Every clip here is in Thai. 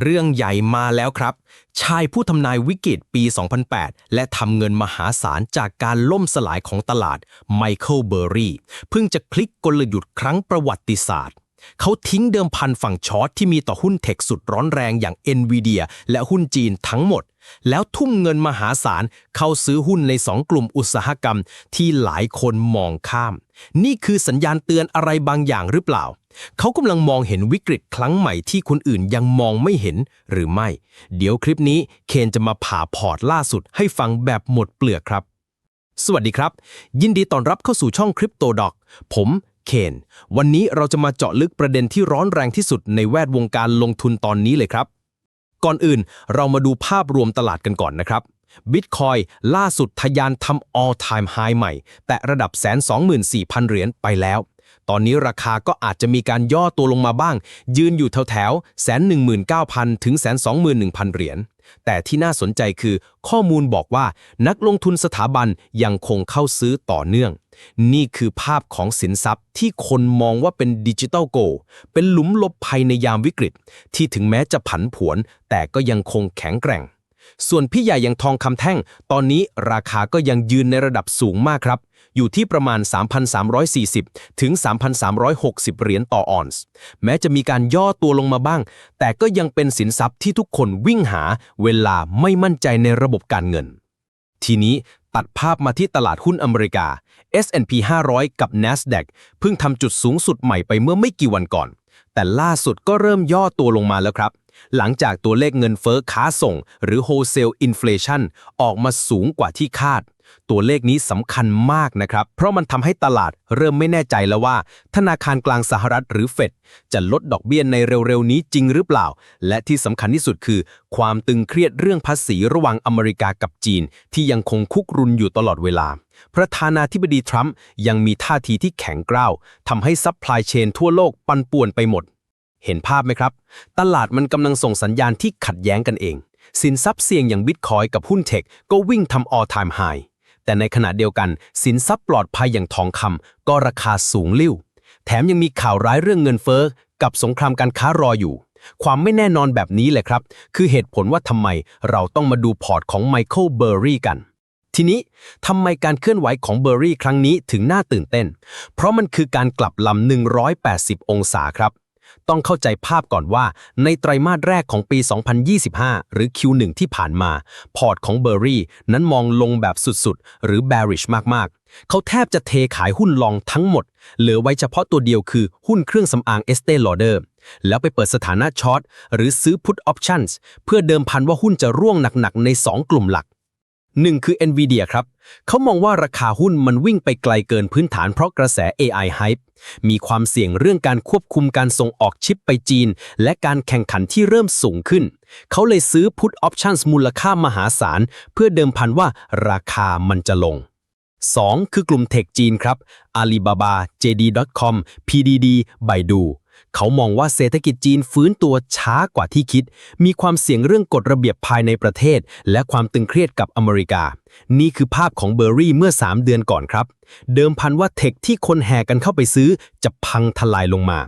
เรื่องใหญ่มาแล้วครับ ชายผู้ทำนายวิกฤตปี 2008 และทำเงินมหาศาลจากการล่มสลายของตลาดไมเคิลเบอร์รี่เพิ่งจะพลิกกลยุทธ์ครั้งประวัติศาสตร์ เขาทิ้งเดิมพันฝั่งช็อตที่มีต่อหุ้นเทคสุดร้อนแรงอย่าง NVIDIA และหุ้นจีนทั้งหมด แล้วทุ่มเงินมหาศาลเข้าซื้อหุ้นในสองกลุ่มอุตสาหกรรมที่หลายคนมองข้าม นี่คือสัญญาณเตือนอะไรบางอย่างหรือเปล่า เขากำลังมองเห็นวิกฤตครั้งใหม่ที่คนอื่นยังมองไม่เห็นหรือไม่ เดี๋ยวคลิปนี้เคนจะมาผ่าพอร์ตล่าสุดให้ฟังแบบหมดเปลือกครับ สวัสดีครับ ยินดีต้อนรับเข้าสู่ช่องคริปโตดอกผม เคน วันนี้เราจะมาเจาะลึกประเด็นที่ร้อนแรงที่สุดในแวดวงการลงทุนตอนนี้เลยครับ ก่อนอื่นเรามาดูภาพรวมตลาดกันก่อนนะครับบิตคอยล่าสุดทะยานทำ all time high ใหม่ แต่ระดับ124,000 เหรียญไปแล้ว ตอนนี้ราคาก็อาจจะมีการย่อตัวลงมาบ้าง ยืนอยู่แถวแถว119,000ถึง121,000เหรียญ แต่ที่น่าสนใจคือข้อมูลบอกว่านักลงทุนสถาบันยังคงเข้าซื้อต่อเนื่อง นี่คือภาพของสินทรัพย์ที่คนมองว่าเป็นดิจิทัลโกเป็นหลุมหลบภัยในยามวิกฤต ที่ถึงแม้จะผันผวน แต่ก็ยังคงแข็งแกร่ง ส่วนพี่ใหญ่อย่างทองคำแท่ง ตอนนี้ราคาก็ยังยืนในระดับสูงมากครับ อยู่ที่ประมาณ 3,340 ถึง 3,360 เหรียญต่อออนซ์ แม้จะมีการย่อตัวลงมาบ้าง แต่ก็ยังเป็นสินทรัพย์ที่ทุกคนวิ่งหาเวลาไม่มั่นใจในระบบการเงิน ทีนี้ตัดภาพมาที่ตลาดหุ้นอเมริกา S&P 500 กับ NASDAQ เพิ่งทำจุดสูงสุดใหม่ไปเมื่อไม่กี่วันก่อน แต่ล่าสุดก็เริ่มย่อตัวลงมาแล้วครับ หลังจากตัวเลขเงินเฟ้อค้าส่ง หรือ wholesale inflation ออกมาสูงกว่าที่คาด ตัวเลขนี้สำคัญมากนะครับ เพราะมันทำให้ตลาดเริ่มไม่แน่ใจแล้วว่า ธนาคารกลางสหรัฐหรือเฟดจะลดดอกเบี้ยในเร็วๆ นี้จริงหรือเปล่า และที่สำคัญที่สุดคือ ความตึงเครียดเรื่องภาษีระหว่างอเมริกากับจีน ที่ยังคงคุกรุนอยู่ตลอดเวลา ประธานาธิบดีทรัมป์ยังมีท่าทีที่แข็งกร้าวทำให้ซัพพลายเชนทั่วโลกปั่นป่วนไปหมด เห็นภาพไหมครับ ตลาดมันกำลังส่งสัญญาณที่ขัดแย้งกันเอง สินทรัพย์เสี่ยงอย่างบิตคอยกับหุ้นเทคก็วิ่งทำ all time high แต่ในขณะเดียวกัน สินทรัพย์ปลอดภัยอย่างทองคำก็ราคาสูงลิ่ว แถมยังมีข่าวร้ายเรื่องเงินเฟ้อกับสงครามการค้ารออยู่ ความไม่แน่นอนแบบนี้แหละครับ คือเหตุผลว่าทำไมเราต้องมาดูพอร์ตของไมเคิลเบอร์รี่กัน ทีนี้ทำไมการเคลื่อนไหวของเบอร์รี่ครั้งนี้ถึงน่าตื่นเต้น เพราะมันคือการกลับลำ180 องศาครับ ต้องเข้าใจภาพก่อนว่า ในไตรมาสแรกของปี 2025 หรือ Q1 ที่ผ่านมา พอร์ตของเบอร์รี่นั้นมองลงแบบสุดๆ หรือ bearish มากๆ เขาแทบจะเทขายหุ้นลองทั้งหมด เหลือไว้เฉพาะตัวเดียวคือหุ้นเครื่องสำอาง Estee Lauder แล้วไปเปิดสถานะช็อตหรือซื้อ put options เพื่อเดิมพันว่าหุ้นจะร่วงหนักๆใน 2 กลุ่มหลัก หนึ่งคือ NVIDIA ครับ เขามองว่าราคาหุ้นมันวิ่งไปไกลเกินพื้นฐานเพราะกระแส AI hype มีความเสี่ยงเรื่องการควบคุมการส่งออกชิปไปจีน และการแข่งขันที่เริ่มสูงขึ้น เขาเลยซื้อ put options มูลค่ามหาศาล เพื่อเดิมพันว่าราคามันจะลง 2. คือกลุ่มเทคจีนครับ Alibaba JD.com PDD Baidu เขามองว่าเศรษฐกิจจีนฟื้นตัวช้ากว่าที่คิด มีความเสี่ยงเรื่องกฎระเบียบภายในประเทศ และความตึงเครียดกับอเมริกา นี่คือภาพของเบอร์รี่เมื่อ 3 เดือนก่อนครับ เดิมพันว่าเทคที่คนแห่กันเข้าไปซื้อจะพังทลายลงมา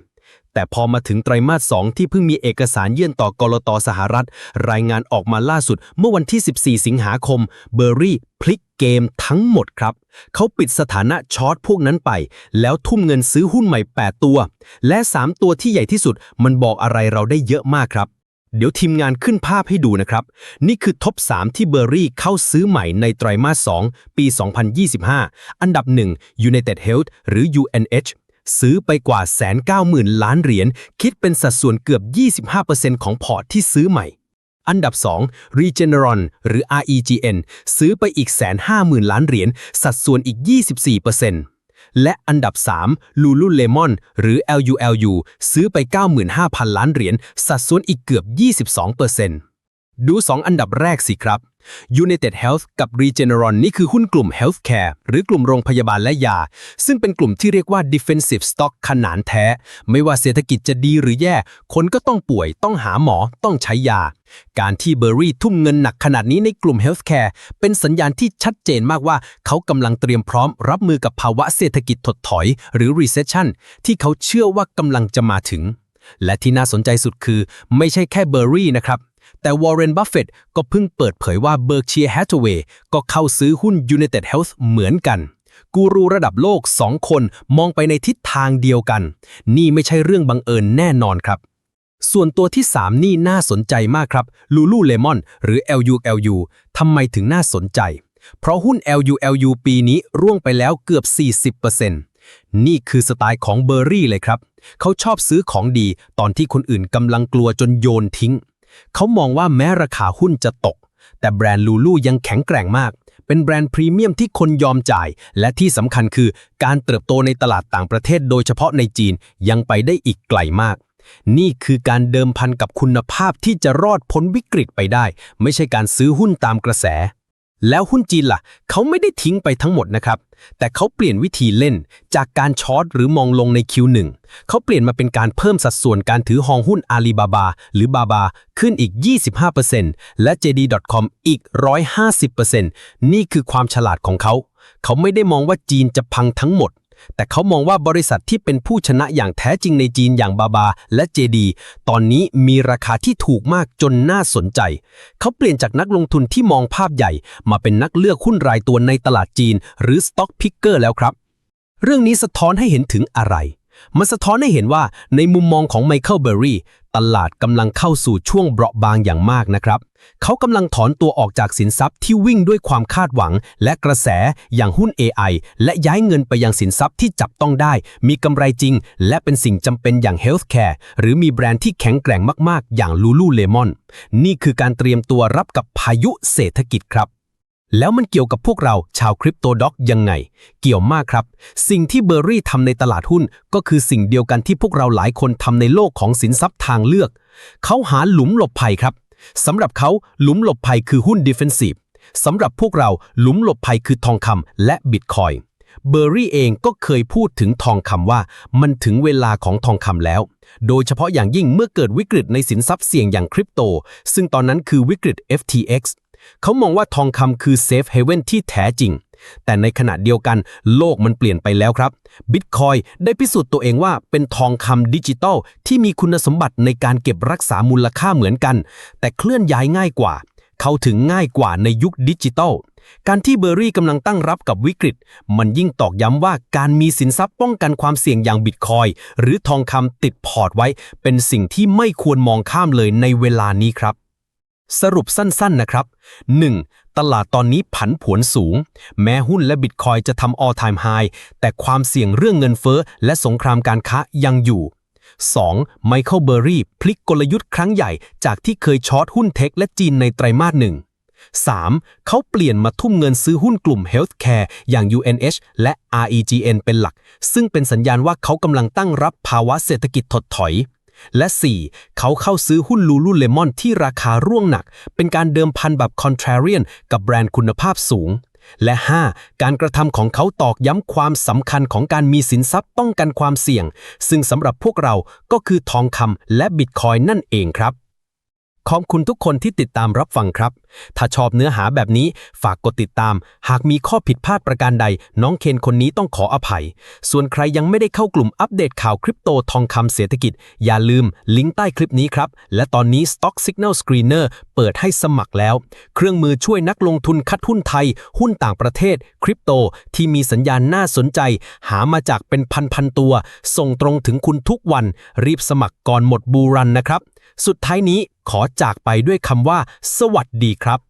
แต่พอมาถึงไตรมาส2ที่เพิ่งมีเอกสารยื่นต่อกรตสหรัฐ รายงานออกมาล่าสุดเมื่อวันที่ 14 สิงหาคม เบอร์รี่พลิกเกมทั้งหมดครับ เขาปิดสถานะช็อตพวกนั้นไป แล้วทุ่มเงินซื้อหุ้นใหม่ 8 ตัว และ 3 ตัวที่ใหญ่ที่สุด มันบอกอะไรเราได้เยอะมากครับ เดี๋ยวทีมงานขึ้นภาพให้ดูนะครับ นี่คือท็อป 3 ที่เบอร์รี่เข้าซื้อใหม่ในไตรมาส 2 ปี 2025 อันดับ 1 United Health หรือ UNH ซื้อไปกว่าแสนเก้าหมื่นล้านเหรียญ คิดเป็นสัดส่วนเกือบ 25%ของพอร์ตที่ซื้อใหม่ อันดับ 2 Regeneron หรือ REGN ซื้อไปอีกแสนห้าหมื่นล้านเหรียญ สัดส่วนอีก 24%และอันดับ 3 Lululemon หรือ LULU ซื้อไป 95,000 ล้านเหรียญ สัดส่วนอีกเกือบ 22% ดู 2 อันดับแรกสิครับ United Health กับ Regeneron นี่คือหุ้นกลุ่ม Healthcare หรือกลุ่มโรงพยาบาลและยา ซึ่งเป็นกลุ่มที่เรียกว่า Defensive Stock ขนานแท้ ไม่ว่าเศรษฐกิจจะดีหรือแย่ คนก็ต้องป่วย ต้องหาหมอ ต้องใช้ยา การที่เบอร์รี่ทุ่มเงินหนักขนาดนี้ในกลุ่ม Healthcare เป็นสัญญาณที่ชัดเจนมากว่า เขากำลังเตรียมพร้อมรับมือกับภาวะเศรษฐกิจถดถอย หรือ Recession ที่เขาเชื่อว่ากำลังจะมาถึง และที่น่าสนใจสุดคือ ไม่ใช่แค่เบอร์รี่นะครับ แต่วอร์เรน บัฟเฟตก็เพิ่งเปิดเผยว่า Berkshire Hathaway ก็เข้าซื้อหุ้น United Health เหมือนกัน กูรูระดับโลก2คนมองไปในทิศทางเดียวกัน นี่ไม่ใช่เรื่องบังเอิญแน่นอนครับ ส่วนตัวที่ 3 นี่น่าสนใจมากครับ Lulu Lemon หรือ LULU ทำไมถึงน่าสนใจ เพราะหุ้น LULU ปีนี้ร่วงไปแล้วเกือบ 40%นี่คือสไตล์ของเบอร์รี่เลยครับ เขาชอบซื้อของดีตอนที่คนอื่นกำลังกลัวจนโยนทิ้ง เขามองว่าแม้ราคาหุ้นจะตก แต่แบรนด์ลูลูยังแข็งแกร่งมาก เป็นแบรนด์พรีเมียมที่คนยอมจ่าย และที่สำคัญคือการเติบโตในตลาดต่างประเทศโดยเฉพาะในจีนยังไปได้อีกไกลมาก นี่คือการเดิมพันกับคุณภาพที่จะรอดพ้นวิกฤตไปได้ ไม่ใช่การซื้อหุ้นตามกระแส แล้วหุ้นจีนล่ะ เขาไม่ได้ทิ้งไปทั้งหมดนะครับ แต่เขาเปลี่ยนวิธีเล่น จากการช็อตหรือมองลงใน Q1 เขาเปลี่ยนมาเป็นการเพิ่มสัดส่วนการถือหองหุ้นอาลีบาบา หรือบาบา ขึ้นอีก 25%และ JD.com อีก 150%นี่คือความฉลาดของเขา เขาไม่ได้มองว่าจีนจะพังทั้งหมด แต่เขามองว่าบริษัทที่เป็นผู้ชนะอย่างแท้จริงในจีนอย่างบาบา และเจดี ตอนนี้มีราคาที่ถูกมากจนน่าสนใจ เขาเปลี่ยนจากนักลงทุนที่มองภาพใหญ่ มาเป็นนักเลือกหุ้นรายตัวในตลาดจีน หรือ Stock Picker แล้วครับ เรื่องนี้สะท้อนให้เห็นถึงอะไร มันสะท้อนให้เห็นว่าในมุมมองของไมเคิลเบอร์รี่ ตลาดกำลังเข้าสู่ช่วงเปราะบางอย่างมากนะครับ เขากำลังถอนตัวออกจากสินทรัพย์ที่วิ่งด้วยความคาดหวัง และกระแสอย่างหุ้น AI และย้ายเงินไปยังสินทรัพย์ที่จับต้องได้ มีกำไรจริง และเป็นสิ่งจำเป็นอย่าง Healthcare หรือมีแบรนด์ที่แข็งแกร่งมากๆ อย่าง Lululemon นี่คือการเตรียมตัวรับกับพายุเศรษฐกิจครับ แล้วมันเกี่ยวกับพวกเราชาวคริปโตด็อกยังไง เกี่ยวมากครับ สิ่งที่เบอร์รี่ทำในตลาดหุ้น ก็คือสิ่งเดียวกันที่พวกเราหลายคนทำในโลกของสินทรัพย์ทางเลือก เขาหาหลุมหลบภัยครับสำหรับเขาหลุมหลบภัยคือหุ้น Defensive สำหรับพวกเราหลุมหลบภัยคือทองคำและบิตคอยเบอร์รี่เองก็เคยพูดถึงทองคำว่า มันถึงเวลาของทองคำแล้ว โดยเฉพาะอย่างยิ่งเมื่อเกิดวิกฤตในสินทรัพย์เสี่ยงอย่างคริปโต ซึ่งตอนนั้นคือวิกฤต FTX เขามองว่าทองคำคือเซฟเฮเว่นที่แท้จริง แต่ในขณะเดียวกันโลกมันเปลี่ยนไปแล้วครับบิตคอยได้พิสูจน์ตัวเองว่าเป็นทองคำดิจิตอลที่มีคุณสมบัติในการเก็บรักษามูลค่าเหมือนกัน แต่เคลื่อนย้ายง่ายกว่า เข้าถึงง่ายกว่าในยุคดิจิตอลการที่เบอร์รี่กำลังตั้งรับกับวิกฤต มันยิ่งตอกย้ำว่าการมีสินทรัพย์ป้องกันความเสี่ยงอย่างบิตคอยหรือทองคำติดพอร์ตไว้ เป็นสิ่งที่ไม่ควรมองข้ามเลยในเวลานี้ครับ สรุปสั้นๆนะครับ 1. ตลาดตอนนี้ผันผวนสูง แม้หุ้นและบิตคอยจะทำ all time high แต่ความเสี่ยงเรื่องเงินเฟ้อและสงครามการค้ายังอยู่ 2. ไมเคิลเบอร์รี่พลิกกลยุทธ์ครั้งใหญ่จากที่เคยช็อตหุ้นเทคและจีนในไตรมาสหนึ่ง 3. เขาเปลี่ยนมาทุ่มเงินซื้อหุ้นกลุ่ม Healthcare อย่าง UNH และ REGN เป็นหลัก ซึ่งเป็นสัญญาณว่าเขากำลังตั้งรับภาวะเศรษฐกิจถดถอย และ 4. เขาเข้าซื้อหุ้นลูลูเลมอนที่ราคาร่วงหนัก เป็นการเดิมพันแบบคอนทราเรียนกับแบรนด์คุณภาพสูง และ 5. การกระทำของเขาตอกย้ำความสำคัญของการมีสินทรัพย์ป้องกันความเสี่ยง ซึ่งสำหรับพวกเราก็คือทองคำและบิตคอยนั่นเองครับ ขอบคุณทุกคนที่ติดตามรับฟังครับ ถ้าชอบเนื้อหาแบบนี้ฝากกดติดตาม หากมีข้อผิดพลาดประการใด น้องเคนคนนี้ต้องขออภัย ส่วนใครยังไม่ได้เข้ากลุ่มอัปเดตข่าวคริปโตทองคำเศรษฐกิจ อย่าลืมลิงก์ใต้คลิปนี้ครับ และตอนนี้ Stock Signal Screener เปิดให้สมัครแล้ว เครื่องมือช่วยนักลงทุนคัดหุ้นไทย หุ้นต่างประเทศ คริปโต ที่มีสัญญาณน่าสนใจ หามาจากเป็นพันๆตัว ส่งตรงถึงคุณทุกวัน รีบสมัครก่อนหมดบูรันนะครับ สุดท้ายนี้ขอจากไปด้วยคำว่า สวัสดีครับ